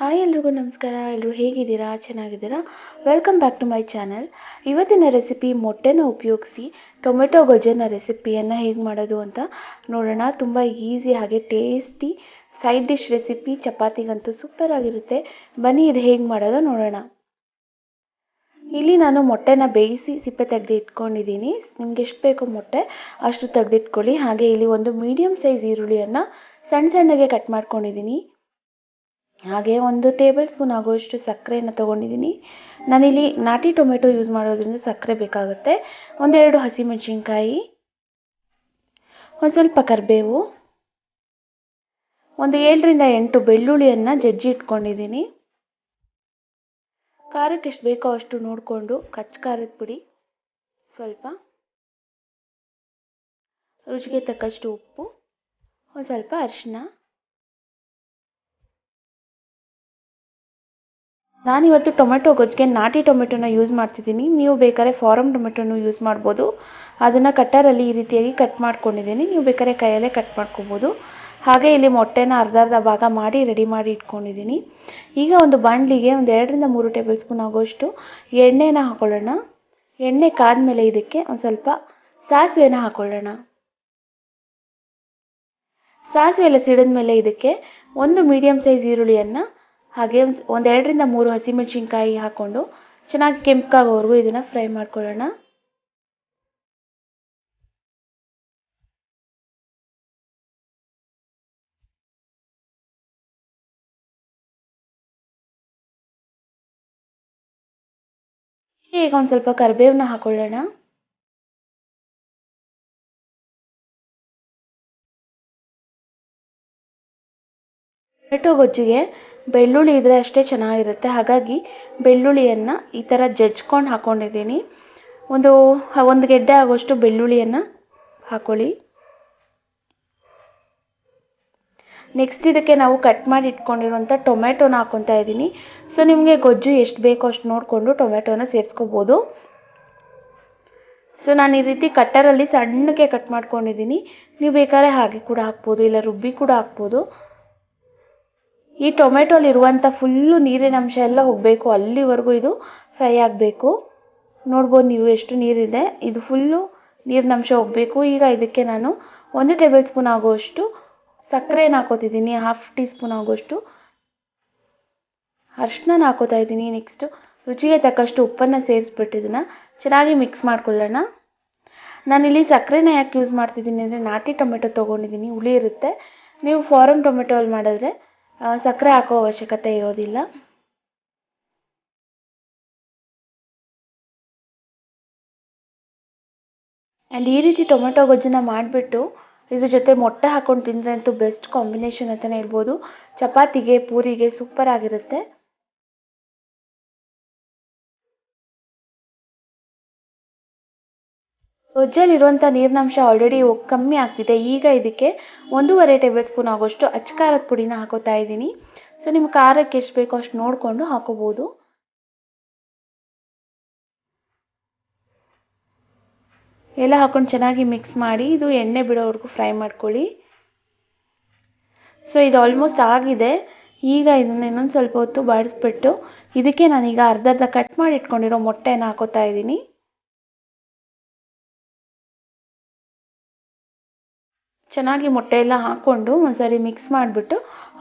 Hi ಎಲ್ರಿಗೂ ನಮಸ್ಕಾರ. ಎಲ್ಲರೂ ಹೇಗಿದ್ದೀರಾ? ಚೆನ್ನಾಗಿದ್ದೀರಾ? Welcome back to my channel ಇವತ್ತಿನ ರೆಸಿಪಿ ಮೊಟ್ಟೆನ ಉಪಯೋಗಿಸಿ, ಟೊಮೆಟೊ ಗೊಜ್ಜನ ರೆಸಿಪಿಯನ್ನು ಹೇಗೆ ಮಾಡೋದು ಅಂತ ನೋಡೋಣ. ತುಂಬ ಈಸಿ ಹಾಗೆ ಟೇಸ್ಟಿ ಸೈಡ್ ಡಿಶ್ ರೆಸಿಪಿ ಚಪಾತಿಗಂತೂ ಸೂಪರ್ ಆಗಿರುತ್ತೆ. ಬನ್ನಿ ಇದು ಹೇಗೆ ಮಾಡೋದು ನೋಡೋಣ. ಇಲ್ಲಿ ನಾನು ಮೊಟ್ಟೆನ ಬೇಯಿಸಿ ಸಿಪ್ಪೆ ತೆಗೆದು ಇಟ್ಕೊಂಡಿದ್ದೀನಿ ನಿಮ್ಗೆ ಎಷ್ಟು ಬೇಕೋ ಮೊಟ್ಟೆ ಅಷ್ಟು ತೆಗೆದಿಟ್ಕೊಳ್ಳಿ. ಹಾಗೆ ಇಲ್ಲಿ ಒಂದು ಮೀಡಿಯಮ್ ಸೈಜ್ ಈರುಳ್ಳಿಯನ್ನು ಸಣ್ಣ ಸಣ್ಣಗೆ ಕಟ್ ಮಾಡ್ಕೊಂಡಿದ್ದೀನಿ. ಹಾಗೆ ಒಂದು ಟೇಬಲ್ ಸ್ಪೂನ್ ಆಗುವಷ್ಟು ಸಕ್ಕರೆಯನ್ನು ತೊಗೊಂಡಿದ್ದೀನಿ. ನಾನಿಲ್ಲಿ ನಾಟಿ ಟೊಮೆಟೊ ಯೂಸ್ ಮಾಡೋದ್ರಿಂದ ಸಕ್ಕರೆ ಬೇಕಾಗುತ್ತೆ. ಒಂದೆರಡು ಹಸಿಮೆಣಸಿನ್ಕಾಯಿ ಒಂದು ಸ್ವಲ್ಪ ಕರಿಬೇವು, ಒಂದು ಏಳರಿಂದ ಎಂಟು ಬೆಳ್ಳುಳ್ಳಿಯನ್ನು ಜಜ್ಜಿ ಇಟ್ಕೊಂಡಿದ್ದೀನಿ. ಖಾರಕ್ಕೆ ಎಷ್ಟು ಬೇಕೋ ಅಷ್ಟು ನೋಡಿಕೊಂಡು ಕಚ್ ಖಾರದ ಪುಡಿ ಸ್ವಲ್ಪ, ರುಚಿಗೆ ತಕ್ಕಷ್ಟು ಉಪ್ಪು ಒಂದು ಸ್ವಲ್ಪ ಅರಿಶಿನ ನಾನಿವತ್ತು ಟೊಮೆಟೊ ಗೊಜ್ಜಿಗೆ ನಾಟಿ ಟೊಮೆಟೊನ ಯೂಸ್ ಮಾಡ್ತಿದ್ದೀನಿ. ನೀವು ಬೇಕಾದ್ರೆ ಫಾರಮ್ ಟೊಮೆಟೊನು ಯೂಸ್ ಮಾಡ್ಬೋದು. ಅದನ್ನು ಕಟ್ಟರಲ್ಲಿ ಈ ರೀತಿಯಾಗಿ ಕಟ್ ಮಾಡ್ಕೊಂಡಿದ್ದೀನಿ. ನೀವು ಬೇಕಾದ್ರೆ ಕೈಯಲ್ಲೇ ಕಟ್ ಮಾಡ್ಕೊಬೋದು. ಹಾಗೆ ಇಲ್ಲಿ ಮೊಟ್ಟೆನ ಅರ್ಧ ಅರ್ಧ ಭಾಗ ಮಾಡಿ ರೆಡಿ ಮಾಡಿ ಇಟ್ಕೊಂಡಿದ್ದೀನಿ. ಈಗ ಒಂದು ಬಾಣಲಿಗೆ ಒಂದು ಎರಡರಿಂದ ಮೂರು ಟೇಬಲ್ ಸ್ಪೂನ್ ಆಗೋಷ್ಟು ಎಣ್ಣೆನ ಹಾಕೊಳ್ಳೋಣ. ಎಣ್ಣೆ ಕಾದ್ಮೇಲೆ ಇದಕ್ಕೆ ಒಂದು ಸ್ವಲ್ಪ ಸಾಸಿವೆನ ಹಾಕೊಳ್ಳೋಣ. ಸಾಸಿವೆ ಎಲ್ಲ ಸಿಡಿದ್ಮೇಲೆ ಇದಕ್ಕೆ ಒಂದು ಮೀಡಿಯಮ್ ಸೈಜ್ ಈರುಳ್ಳಿಯನ್ನು ಹಾಗೆ ಒಂದು ಎರಡರಿಂದ ಮೂರು ಹಸಿಮೆಣಸಿನ್ಕಾಯಿ ಹಾಕ್ಕೊಂಡು ಚೆನ್ನಾಗಿ ಕೆಂಪಗಾಗೋವರೆಗೂ ಇದನ್ನು ಫ್ರೈ ಮಾಡ್ಕೊಳ್ಳೋಣ. ಈಗ ಒಂದು ಸ್ವಲ್ಪ ಕರಿಬೇವನ್ನ ಹಾಕೊಳ್ಳೋಣ. ಟೊಮೆಟೊ ಗೊಜ್ಜಿಗೆ ಬೆಳ್ಳುಳ್ಳಿ ಇದ್ರೆ ಅಷ್ಟೇ ಚೆನ್ನಾಗಿರುತ್ತೆ. ಹಾಗಾಗಿ ಬೆಳ್ಳುಳ್ಳಿಯನ್ನು ಈ ಥರ ಜಜ್ಕೊಂಡು ಹಾಕ್ಕೊಂಡಿದ್ದೀನಿ ಒಂದು ಒಂದು ಗೆಡ್ಡೆ ಆಗೋಷ್ಟು ಬೆಳ್ಳುಳ್ಳಿಯನ್ನು ಹಾಕ್ಕೊಳ್ಳಿ ನೆಕ್ಸ್ಟ್ ಇದಕ್ಕೆ ನಾವು ಕಟ್ ಮಾಡಿ ಇಟ್ಕೊಂಡಿರುವಂಥ ಟೊಮೆಟೊನ ಹಾಕ್ಕೊತಾ ಇದ್ದೀನಿ. ಸೊ ನಿಮಗೆ ಗೊಜ್ಜು ಎಷ್ಟು ಬೇಕೋ ಅಷ್ಟು ನೋಡಿಕೊಂಡು ಟೊಮೆಟೊನ ಸೇರಿಸ್ಕೋಬೋದು. ಸೊ ನಾನು ಈ ರೀತಿ ಕಟ್ಟರಲ್ಲಿ ಸಣ್ಣಕ್ಕೆ ಕಟ್ ಮಾಡ್ಕೊಂಡಿದ್ದೀನಿ. ನೀವು ಬೇಕಾದ್ರೆ ಹಾಗೆ ಕೂಡ ಹಾಕ್ಬೋದು, ಇಲ್ಲ ರುಬ್ಬಿ ಕೂಡ ಹಾಕ್ಬೋದು. ಈ ಟೊಮೆಟೊಲಿರುವಂಥ ಫುಲ್ಲು ನೀರಿನ ಅಂಶ ಎಲ್ಲ ಹೋಗಬೇಕು. ಅಲ್ಲಿವರೆಗೂ ಇದು ಫ್ರೈ ಆಗಬೇಕು. ನೋಡ್ಬೋದು ನೀವು ಎಷ್ಟು ನೀರಿದೆ. ಇದು ಫುಲ್ಲು ನೀರಿನ ಅಂಶ ಹೋಗಬೇಕು. ಈಗ ಇದಕ್ಕೆ ನಾನು ಒಂದು ಟೇಬಲ್ ಸ್ಪೂನ್ ಆಗುವಷ್ಟು ಸಕ್ಕರೆನ ಹಾಕೋತಿದ್ದೀನಿ. ಹಾಫ್ ಟೀ ಸ್ಪೂನ್ ಆಗುವಷ್ಟು ಅರ್ಶಿನ ಹಾಕೋತಾ ಇದ್ದೀನಿ. ನೆಕ್ಸ್ಟು ರುಚಿಗೆ ತಕ್ಕಷ್ಟು ಉಪ್ಪನ್ನು ಸೇರಿಸ್ಬಿಟ್ಟು ಇದನ್ನು ಚೆನ್ನಾಗಿ ಮಿಕ್ಸ್ ಮಾಡ್ಕೊಳ್ಳೋಣ. ನಾನಿಲ್ಲಿ ಸಕ್ಕರೆನ ಯಾಕೆ ಯೂಸ್ ಮಾಡ್ತಿದ್ದೀನಿ ಅಂದರೆ ನಾಟಿ ಟೊಮೆಟೊ ತೊಗೊಂಡಿದ್ದೀನಿ. ಹುಳಿ ಇರುತ್ತೆ. ನೀವು ಫಾರಮ್ ಟೊಮೆಟೊ ಅಲ್ಲಿ ಮಾಡಿದ್ರೆ ಸಕ್ಕರೆ ಹಾಕೋ ಅವಶ್ಯಕತೆ ಇರೋದಿಲ್ಲ. ಆ್ಯಂಡ್ ಈ ರೀತಿ ಟೊಮೆಟೊ ಗೊಜ್ಜನ್ನ ಮಾಡಿಬಿಟ್ಟು ಇದ್ರ ಜೊತೆ ಮೊಟ್ಟೆ ಹಾಕ್ಕೊಂಡು ತಿಂದರೆ ಅಂತೂ ಬೆಸ್ಟ್ ಕಾಂಬಿನೇಷನ್ ಅಂತಲೇ ಹೇಳ್ಬೋದು. ಚಪಾತಿಗೆ, ಪೂರಿಗೆ ಸೂಪರ್ ಆಗಿರುತ್ತೆ. ಗೊಜ್ಜಲ್ಲಿರುವಂಥ ನೀರಿನಂಶ ಆಲ್ರೆಡಿ ಕಮ್ಮಿ ಆಗ್ತಿದೆ. ಈಗ ಇದಕ್ಕೆ ಒಂದೂವರೆ ಟೇಬಲ್ ಸ್ಪೂನ್ ಆಗೋಷ್ಟು ಅಚ್ಚಕಾರದ ಪುಡಿನ ಹಾಕೋತಾ ಇದ್ದೀನಿ. ಸೊ ನಿಮ್ಮ ಖಾರಕ್ಕೆ ಎಷ್ಟು ಬೇಕೋ ಅಷ್ಟು ನೋಡಿಕೊಂಡು ಹಾಕೋಬೋದು. ಎಲ್ಲ ಹಾಕೊಂಡು ಚೆನ್ನಾಗಿ ಮಿಕ್ಸ್ ಮಾಡಿ, ಇದು ಎಣ್ಣೆ ಬಿಡೋವರೆಗೂ ಫ್ರೈ ಮಾಡ್ಕೊಳ್ಳಿ. ಸೊ ಇದು ಆಲ್ಮೋಸ್ಟ್ ಆಗಿದೆ. ಈಗ ಇದನ್ನು ಇನ್ನೊಂದು ಸ್ವಲ್ಪ ಹೊತ್ತು ಬಾಡಿಸ್ಬಿಟ್ಟು, ಇದಕ್ಕೆ ನಾನೀಗ ಅರ್ಧ ಅರ್ಧ ಕಟ್ ಮಾಡಿ ಇಟ್ಕೊಂಡಿರೋ ಮೊಟ್ಟೆನ ಹಾಕೋತಾ ಇದ್ದೀನಿ. ಚೆನ್ನಾಗಿ ಮೊಟ್ಟೆ ಎಲ್ಲ ಹಾಕ್ಕೊಂಡು ಒಂದ್ಸರಿ ಮಿಕ್ಸ್ ಮಾಡಿಬಿಟ್ಟು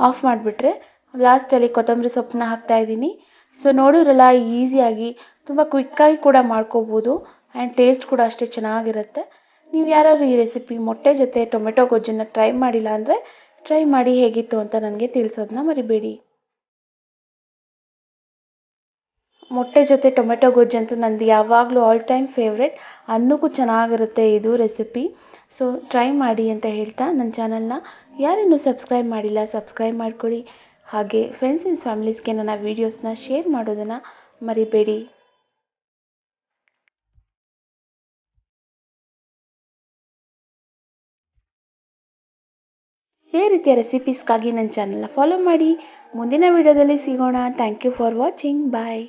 ಆಫ್ ಮಾಡಿಬಿಟ್ರೆ ಲಾಸ್ಟಲ್ಲಿ ಕೊತ್ತಂಬರಿ ಸೊಪ್ಪನ್ನ ಹಾಕ್ತಾಯಿದ್ದೀನಿ ಸೊ ನೋಡಿದ್ರಲ್ಲ ಈಸಿಯಾಗಿ ತುಂಬ ಕ್ವಿಕ್ಕಾಗಿ ಕೂಡ ಮಾಡ್ಕೋಬೋದು ಆ್ಯಂಡ್ ಟೇಸ್ಟ್ ಕೂಡ ಅಷ್ಟೇ ಚೆನ್ನಾಗಿರುತ್ತೆ. ನೀವು ಯಾರಾದರೂ ಈ ರೆಸಿಪಿ ಮೊಟ್ಟೆ ಜೊತೆ ಟೊಮೆಟೊ ಗೊಜ್ಜನ್ನು ಟ್ರೈ ಮಾಡಿಲ್ಲ ಅಂದರೆ ಟ್ರೈ ಮಾಡಿ ಹೇಗಿತ್ತು ಅಂತ ನನಗೆ ತಿಳಿಸೋದನ್ನ ಮರಿಬೇಡಿ. ಮೊಟ್ಟೆ ಜೊತೆ ಟೊಮೆಟೊ ಗೊಜ್ಜಂತೂ ನಂದು ಯಾವಾಗಲೂ ಆಲ್ ಟೈಮ್ ಫೇವ್ರೆಟ್ ಅನ್ನಕ್ಕೂ ಚೆನ್ನಾಗಿರುತ್ತೆ ಇದು ರೆಸಿಪಿ ಸೊ ಟ್ರೈ ಮಾಡಿ ಅಂತ ಹೇಳ್ತಾ ನನ್ನ ಚಾನಲ್ನ ಯಾರಿನ್ನೂ ಸಬ್ಸ್ಕ್ರೈಬ್ ಮಾಡಿಲ್ಲ ಸಬ್ಸ್ಕ್ರೈಬ್ ಮಾಡ್ಕೊಳ್ಳಿ ಹಾಗೆ ಫ್ರೆಂಡ್ಸ್ ಆ್ಯಂಡ್ ಫ್ಯಾಮಿಲೀಸ್ಗೆ ನನ್ನ ವೀಡಿಯೋಸ್ನ ಶೇರ್ ಮಾಡೋದನ್ನು ಮರಿಬೇಡಿ. ಇದೇ ರೀತಿಯ ರೆಸಿಪೀಸ್ಗಾಗಿ ನನ್ನ ಚಾನಲ್ನ ಫಾಲೋ ಮಾಡಿ. ಮುಂದಿನ ವೀಡಿಯೋದಲ್ಲಿ ಸಿಗೋಣ. Thank you for watching bye